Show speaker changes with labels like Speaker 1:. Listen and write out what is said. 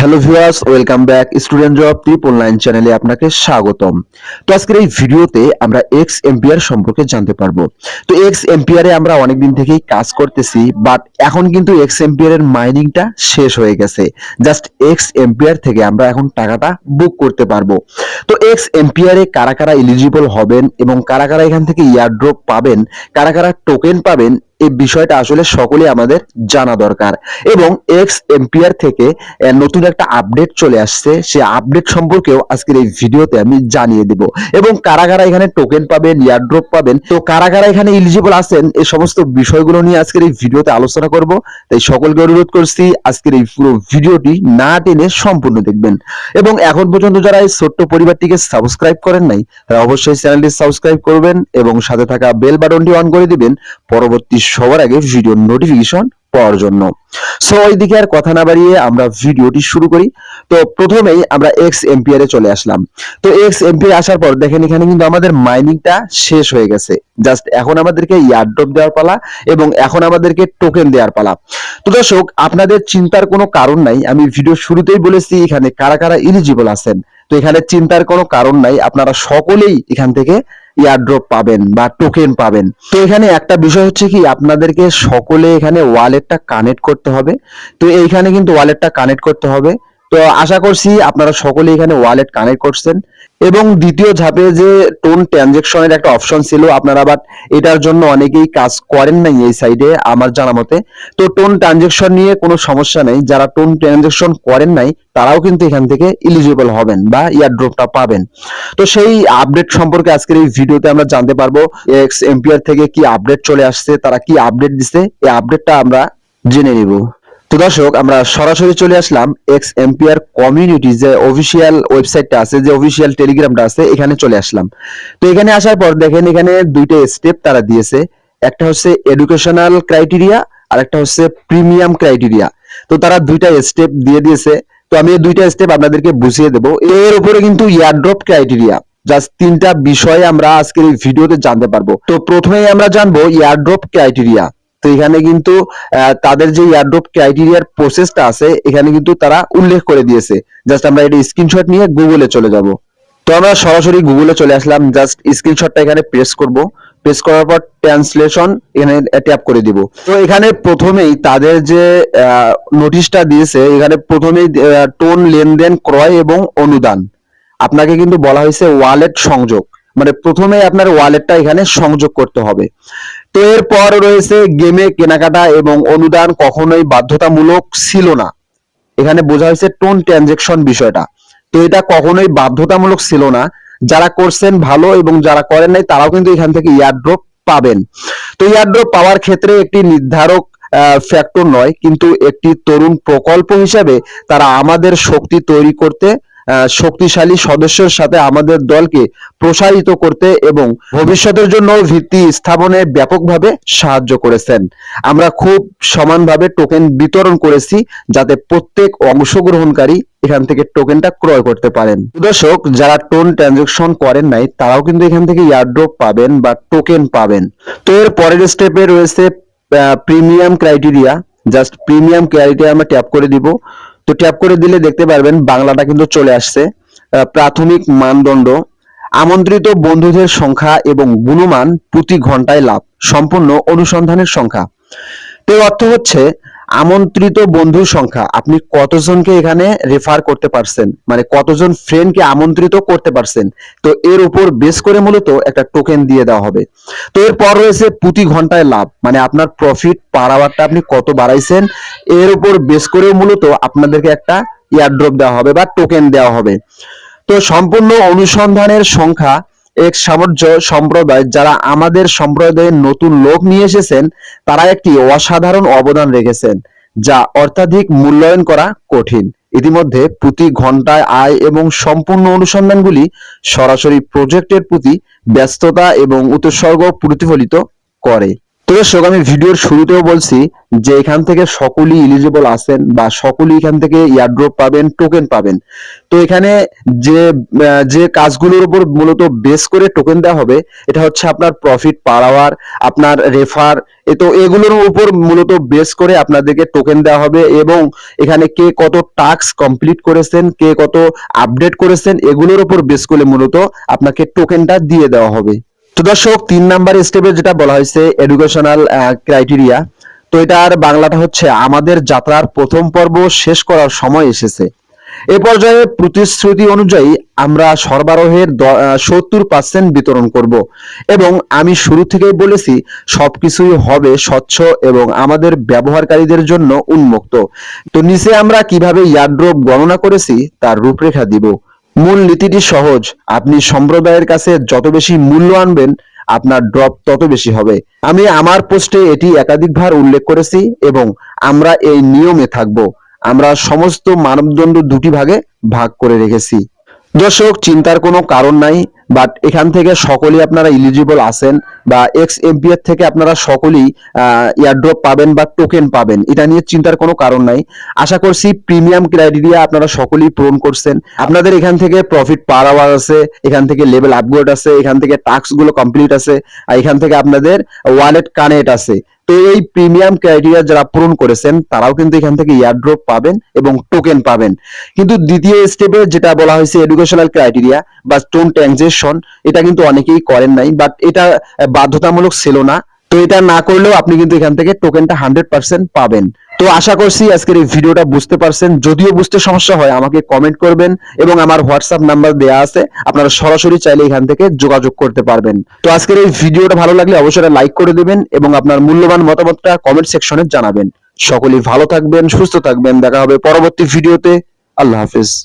Speaker 1: Hello viewers, welcome back student job tip online চ্যানেলে আপনাকে স্বাগতম। তো আজকের এই ভিডিওতে আমরা এক্স এম্পিয়ার সম্পর্কে জানতে পারব। তো এক্স এম্পিয়ারে আমরা অনেকদিন থেকেই কাজ করতেছি বাট এখন কিন্তু এক্স এম্পিয়ারের মাইনিংটা শেষ হয়ে গেছে। জাস্ট এক্স এম্পিয়ার থেকে আমরা এখন টাকাটা বুক করতে পারব। তো এক্স এম্পিয়ারে কারা কারা এলিজিবল হবেন এবং কারা কারা এখান থেকে ইয়ারড্রপ পাবেন, কারা কারা টোকেন পাবেন এই বিষয়টা আসলে সকলে আমাদের জানা দরকার। এবং এক্স এম্পিয়ার থেকে নতুন একটা আপডেট চলে আসছে। সেই আপডেট সম্পর্কেও আজকের এই ভিডিওতে আমি জানিয়ে দেব। এবং কারা কারা এখানে টোকেন পাবেন ইয়ারড্রপ পাবেন, তো কারা কারা এখানে এলিজিবল আছেন এই সমস্ত বিষয়গুলো নিয়ে আজকের এই ভিডিওতে আলোচনা করব। তাই সকলকে অনুরোধ করছি, আজকের এই পুরো ভিডিওটি না টেনে সম্পূর্ণ দেখবেন। এবং এখন পর্যন্ত যারা এই ছোট্ট পরিবারটিকে সাবস্ক্রাইব করেন নাই, তারা অবশ্যই চ্যানেলটি সাবস্ক্রাইব করবেন এবং সাথে থাকা বেল বাটনটি অন করে দিবেন। পরবর্তী সবার আগে ভিডিও নোটিফিকেশন পাওয়ার জন্য। সো ওইদিকে আর কথা না বাড়িয়ে আমরা ভিডিওটি শুরু করি। তো, প্রথমেই আমরা এক্স এম্পিয়ারে চলে আসলাম। তো এক্স এম্পিয়ার আসার পর দেখেন এখানে কিন্তু আমাদের মাইনিংটা শেষ হয়ে গেছে। জাস্ট এখন আমাদেরকে ইয়ারড্রপ দেওয়ার পালা এবং এখন আমাদেরকে টোকেন দেওয়ার পালা। তো, দর্শক, আপনাদের চিন্তার কোনো কারণ নাই। আমি ভিডিও শুরুতেই বলেছি এখানে কারা কারা ইলিজিবল আছেন। তো, এখানে চিন্তার কোনো কারণ নাই। আপনারা সকলেই এখান থেকে ইয়ারড্রপ পাবেন বা টোকেন পাবেন। তো এখানে একটা বিষয় হচ্ছে কি, আপনাদেরকে সকলে এখানে ওয়ালেটটা কানেক্ট করতে হবে। তো এইখানে কিন্তু ওয়ালেটটা কানেক্ট করতে হবে। তো আশা করছি আপনারা সকলে এখানে ওয়ালেট কানেক্ট করছেন। এবং দ্বিতীয় ধাপে যে টোন ট্রানজেকশনের একটা অপশন ছিল, আপনারা বাট এটার জন্য অনেকেই কাজ করেন নাই এই সাইডে আমার জানা মতে। তো টোন ট্রানজেকশন নিয়ে কোনো সমস্যা নেই, যারা টোন ট্রানজেকশন করেন নাই, তারাও কিন্তু এখান থেকে ইলিজিবল হবেন বা ইয়ার ইয়ারড্রপটা পাবেন। তো সেই আপডেট সম্পর্কে আজকের এই ভিডিওতে আমরা জানতে পারব এক্স এম্পিয়ার থেকে কি আপডেট চলে আসছে, তারা কি আপডেট দিছে, এই আপডেটটা আমরা জেনে নিব। তো দর্শক, আমরা সরাসরি চলে আসলাম এক্স এম্পিয়ার কমিউনিটি যে অফিসিয়াল ওয়েবসাইটটা আছে, যে অফিসিয়াল টেলিগ্রামটা আছে, এখানে চলে আসলাম। তো এখানে আসার পর দেখেন, এখানে দুইটা স্টেপ তারা দিয়েছে। একটা হচ্ছে এডুকেশনাল ক্রাইটেরিয়া আর একটা হচ্ছে প্রিমিয়াম ক্রাইটেরিয়া তো তারা দুইটা স্টেপ দিয়ে দিয়েছে। তো আমি এই দুইটা স্টেপ আপনাদেরকে বুঝিয়ে দেব। এর উপরে কিন্তু ইয়ারড্রপ ক্রাইটেরিয়া জাস্ট তিনটা বিষয় আমরা আজকের এই ভিডিওতে জানতে পারব। তো প্রথমেই আমরা জানব ইয়ারড্রপ ক্রাইটেরিয়া তো এখানে কিন্তু তাদের যে ইয়ারড্রপ ক্রাইটেরিয়ার প্রসেসটা আছে, এখানে কিন্তু তারা উল্লেখ করে দিয়েছে। জাস্ট আমরা এটা স্ক্রিনশট নিয়ে গুগলে চলে যাব। তো আমরা সরাসরি গুগলে চলে আসলাম, জাস্ট স্ক্রিনশটটা এখানে প্রেস করব। প্রেস করার পর ট্রান্সলেশন এখানে ট্যাপ করে দিব। তো এখানে প্রথমেই তাদের যে নোটিশটা দিয়েছে, এখানে প্রথমেই টোন, লেনদেন, ক্রয় এবং অনুদান। আপনাকে কিন্তু বলা হয়েছে ওয়ালেট সংযোগ। মানে প্রথমে আপনার ওয়ালেটটা এখানে সংযোগ করতে হবে। তো এরপর রয়েছে গেমে কেনাকাটা এবং অনুদান কখনোই বাধ্যতামূলক ছিল না। এখানে বোঝা হয়েছে টোন ট্রানজেকশন বিষয়টা। তো এটা কখনোই বাধ্যতামূলক ছিল না। যারা করছেন ভালো এবং যারা করেন নাই, তারাও কিন্তু এখান থেকে ইয়ারড্রপ পাবেন। তো ইয়ারড্রপ পাওয়ার ক্ষেত্রে একটি নির্ধারক ফ্যাক্টর নয়, কিন্তু একটি তরুণ প্রকল্প হিসাবে তারা আমাদের শক্তি তৈরি করতে শক্তিশালী সদস্যের সাথে আমাদের দলকে প্রসারিত করতে এবং ভবিষ্যতের জন্য ভিত্তি স্থাপনে ব্যাপকভাবে সাহায্য করেছেন। আমরা খুব সমানভাবে টোকেন বিতরণ করেছি যাতে প্রত্যেক অংশগ্রহণকারী এখান থেকে টোকেনটা ক্রয় করতে পারেন। দর্শক, যারা টোন ট্রানজেকশন করেন নাই, তারাও কিন্তু এখান থেকে ইয়ারড্রপ পাবেন বা টোকেন পাবেন। তো এর পরের স্টেপে রয়েছে premium criteria just premium criteria আমরা ট্যাপ করে দিব। তো ট্যাপ করে দিলে দেখতে পারবেন বাংলাটা কিন্তু চলে আসছে। প্রাথমিক মানদণ্ড, আমন্ত্রিত বন্ধুদের সংখ্যা এবং গুণমান প্রতি ঘন্টায় লাভ, সম্পূর্ণ অনুসন্ধানের সংখ্যা। তো অর্থ হচ্ছে আমন্ত্রিত বন্ধুর সংখ্যা। আপনি কতজনকে এখানে রেফার করতে পারছেন? মানে কতজন ফ্রেন্ডকে আমন্ত্রিত করতে পারছেন? তো এর উপর বেস করে মূলত একটা টোকেন দিয়ে দেওয়া হবে। তো এরপর রয়েছে প্রতি ঘন্টায় লাভ। মানে আপনার প্রফিট পার আওয়ারটা আপনি কত বাড়াইছেন? এর উপর বেস করে মূলত আপনাদেরকে একটা ইয়ারড্রপ দেওয়া হবে বা টোকেন দেওয়া হবে। তো সম্পূর্ণ অনুসন্ধানের সংখ্যা এক সামর্য সম্প্রদায় যারা আমাদের সম্প্রদায়ের নতুন লোক নিয়ে এসেছেন, তারা একটি অসাধারণ অবদান রেখেছেন, যা অর্থাধিক মূল্যায়ন করা কঠিন। ইতিমধ্যে প্রতি ঘন্টায় আয় এবং সম্পূর্ণ অনুসন্ধানগুলি সরাসরি প্রজেক্টের প্রতি ব্যস্ততা এবং উৎসর্গ প্রতিফলিত করে। তো দর্শক, আমি ভিডিওর শুরুতেও বলছি যে এখান থেকে সকলেই এলিজিবল আছেন বা সকলেই এখান থেকে ইয়ারড্রপ পাবেন টোকেন পাবেন। তো এখানে যে যে কাজগুলোর উপর মূলত বেস করে টোকেন দেওয়া হবে, এটা হচ্ছে আপনার প্রফিট পার আওয়ার আপনার রেফার এ তো এগুলোর উপর মূলত বেস করে আপনাদেরকে টোকেন দেওয়া হবে এবং এখানে কে কত টাস্ক কমপ্লিট করেছেন, কে কত আপডেট করেছেন, এগুলোর উপর বেস করে মূলত আপনাকে টোকেনটা দিয়ে দেওয়া হবে। তো দর্শক, তিন নাম্বার স্টেপে যেটা বলা হয়েছে এডুকেশনাল ক্রাইটেরিয়া তো এটার বাংলাটা হচ্ছে আমাদের যাত্রার প্রথম পর্ব শেষ করার সময় এসেছে। এ পর্যায়ে প্রতিশ্রুতি অনুযায়ী আমরা সরবরাহের সত্তর পার্সেন্ট বিতরণ করব এবং আমি শুরু থেকেই বলেছি, সবকিছুই হবে স্বচ্ছ এবং আমাদের ব্যবহারকারীদের জন্য উন্মুক্ত। তো নিচে আমরা কীভাবে ইয়ারড্রপ গণনা করেছি, তার রূপরেখা দিব। মূল নীতিটি সহজ। আপনি সম্প্রদায়ের কাছে যত বেশি মূল্য আনবেন, আপনার ড্রপ তত বেশি হবে। আমি আমার পোস্টে এটি একাধিকবার উল্লেখ করেছি এবং আমরা এই নিয়মে থাকব। আমরা সমস্ত মানবদণ্ড দুটি ভাগে ভাগ করে রেখেছি। দর্শক, চিন্তার কোনো কারণ নাই বাট এখান থেকে সকলেই আপনারা ইলিজিবল আছেন বা এক্স এমপিএর থেকে আপনারা সকলেই ইয়ারড্রপ পাবেন বা টোকেন পাবেন। এটা নিয়ে চিন্তার কোনো কারণ নাই। আশা করছি প্রিমিয়াম ক্রাইটেরিয়া আপনারা সকলেই পূরণ করছেন। আপনাদের এখান থেকে প্রফিট পার আওয়ার আছে, এখান থেকে লেভেল আপগ্রেড আছে, এখান থেকে টাস্কগুলো কমপ্লিট আছে, আর এখান থেকে আপনাদের ওয়ালেট কানেক্ট আছে। তো এই প্রিমিয়াম ক্রাইটেরিয়া যারা পূরণ করেছেন, তারাও কিন্তু এখান থেকে ইয়ারড্রপ পাবেন এবং টোকেন পাবেন। কিন্তু দ্বিতীয় স্টেপে যেটা বলা হয়েছে এডুকেশনাল ক্রাইটেরিয়া বা স্টোন ট্রানজেকশন এটা কিন্তু অনেকেই করেন নাই বাট এটা বাধ্যতামূলক ছিল না। তো এটা না করলেও আপনি কিন্তু এখান থেকে টোকেনটা হান্ড্রেড পার্সেন্ট পাবেন। তো আশা করছি আজকের এই ভিডিওটা বুঝতে পারছেন। যদিও বুঝতে সমস্যা হয়, আমাকে কমেন্ট করবেন এবং আমার হোয়াটসঅ্যাপ নাম্বার দেয়া আছে। আপনারা সরাসরি চাইলে এখান থেকে যোগাযোগ করতে পারবেন। তো আজকের এই ভিডিওটা ভালো লাগলে অবশ্যই লাইক করে দেবেন এবং আপনার মূল্যবান মতামতটা কমেন্ট সেকশনে জানাবেন। সকলেই ভালো থাকবেন, সুস্থ থাকবেন। দেখা হবে পরবর্তী ভিডিওতে। আল্লাহ হাফেজ।